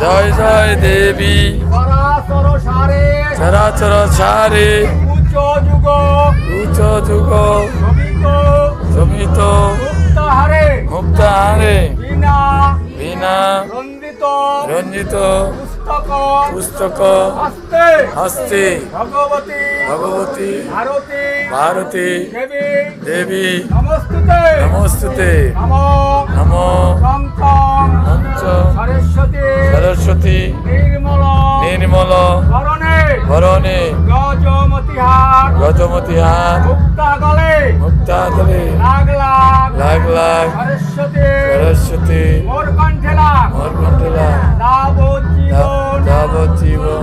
জয় জয় দেবী। চরাচর সারে। উচ্চ যুগ। সমিত মুক্তাহারে মুক্তাহারে বিনা। রঞ্জিত। পুস্তক। হস্তে। ভগবতী। ভগবতী। ভারতী। ভারতী। দেবী। দেবী। নমস্তুতে। নমস্তুতে। নম। নম। নির্মল। ভরণে। গজমতিহার গজমতী হাত মুক্তা গলে মুক্তাদলে লাগ লাগ সরস্বতী। মোর কণ্ঠলা যাবৎ জীবন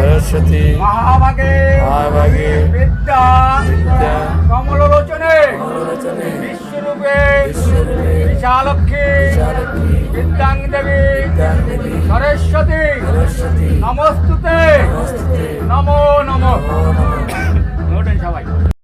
সরস্বতী। মহাভাগে। মহাভাগে। বিদ্যা। বিদ্যা। কমলোচনে। মনোরচনে বিশ্বরূপে। বিশ্বরূপে। বিশালক্ষী। সরস্বতী সরস্বতী